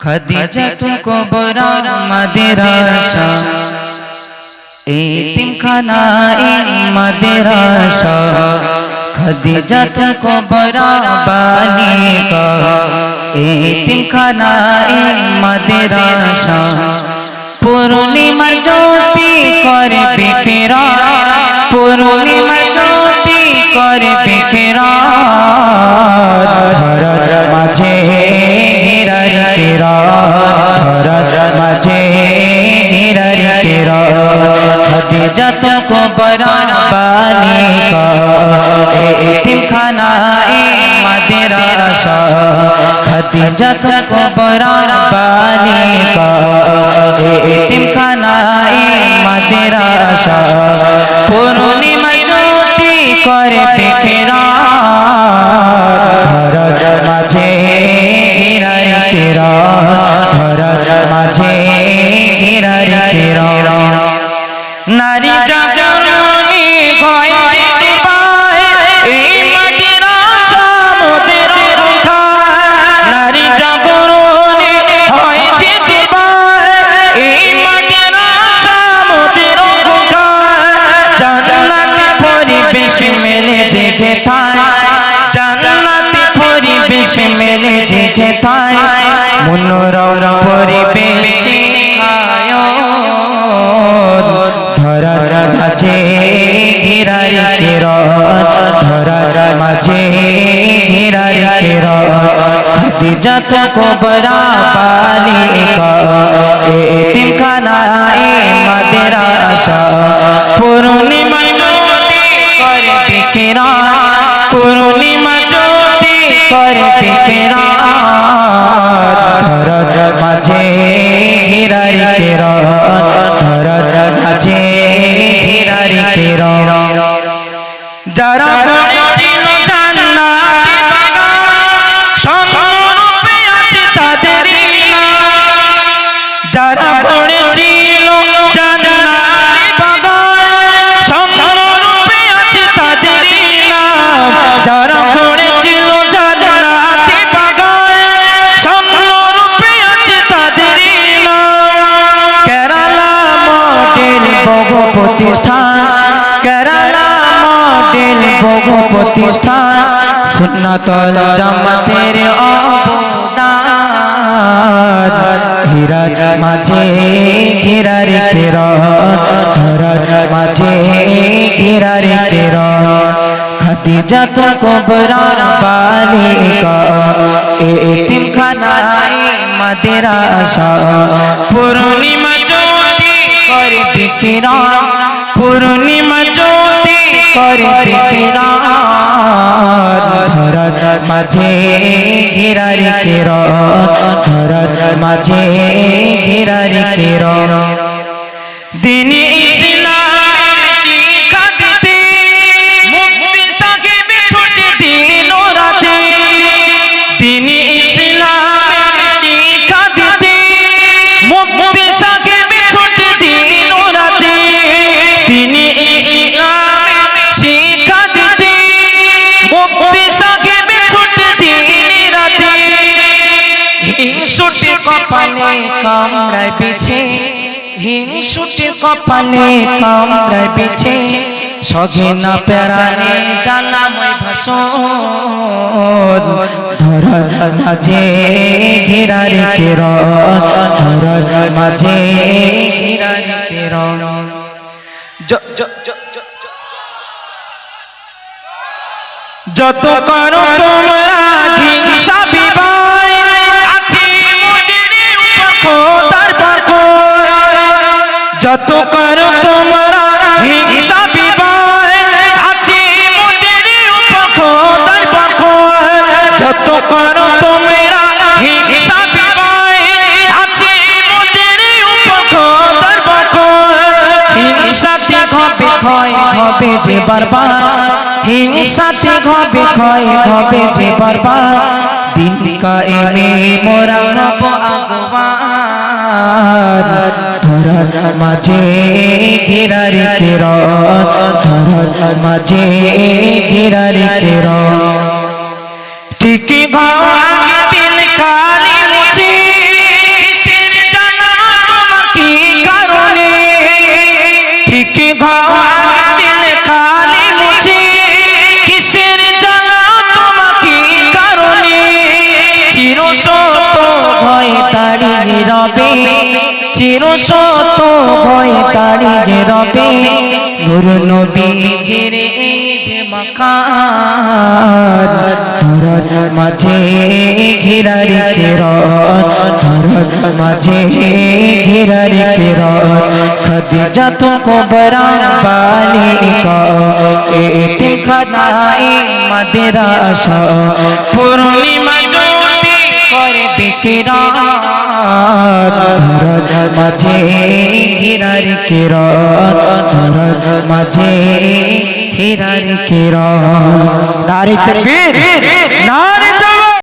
খাদিজা তু কবরা মাদেরাশা এতিমখানা মাদেরাশা খাদিজা তু কবরা বালিকা। এতিমখানা মাদেরাশা পূর্ণিমার জ্যোতি করে বিকেরা। পূর্ণিমার জ্যোতি করে বিকেরা। খাদিজা তো কবরা বালিকা এতিমখানা মাদেরাশা খাদিজা তো কবরা বালিকা এতিমখানা মাদেরাশা পূর্ণিমা জ্যোতি করে বিকেরা ধরার পরিবেশ মেলে জেগে থায় মনোরম পরিবেশ ধরার মাঝে কেরন ধরার মাঝে খাদিজা তো কবরা বালিকা এতিমখানা মাদেরাশা পূর্ণিমা জ্যোতি করে পূর্ণিমা জ্যোতি করে ধরার মাঝে যারা করেছিল জান্নাতি বাগান সম্পূর্ণরূপে আছে তাদেরই নাম। কেরালা মডেল বহু প্রতিষ্ঠান, কেরালা মডেল বহু প্রতিষ্ঠান, সুন্নতল জামাতের অবদান হীরার মাঝে হীরার ধরার মাঝে হীরার কেরন খাদিজা তো কবরার বালিকা এতিমখানায় মাদেরাশা পূর্ণিমা জ্যোতি করে বিকিরা পূর্ণিমা জ্যোতি করে বিকিরা ধরার মাঝে ঘিরার কেরন ধরার মাঝে ঘিরার কেরন দিন হিংসুটে কপালে কামড়ায় পিছে হিংসুটে কপালে কামড়ায় পিছে সগে না জানাময় ভাষণ ধরার মাঝে ঘেরার কেরন ধরার মাঝে জ- জ- যত তোমরা যত করো তোমরা হিংসা বিবাই আছে মোদের উপর খোদার বরকত। যত করো তোমরা হিংসা বিবাই আছে মোদের উপর খোদার বরকত। হিংসাতে হবে ক্ষয় হবে যে বারবার হিংসাতে হবে ক্ষয় হবে দিন কায়েমে মোরা আগবান ধরার মাঝে ঘেরার কেরন ধরার মাঝে ঘেরার কেরন ঠিকই ভাঙা রবে চির শত ভয় দাঁড়িয়ে রবে নূর নবীজির এই যে মাঝে ঘেরার কেরত ধরার মাঝে ঘেরার কেরত খদিজা তো কোবরা বালিকা এতিম খানাই মাদেরাশা পূর্ণিমা জ্যোতি করে বিকিরাত মাঝে ঘেরার কিরণ ধরার মাঝে হীরার কিরণ। নারী তকবীর নারী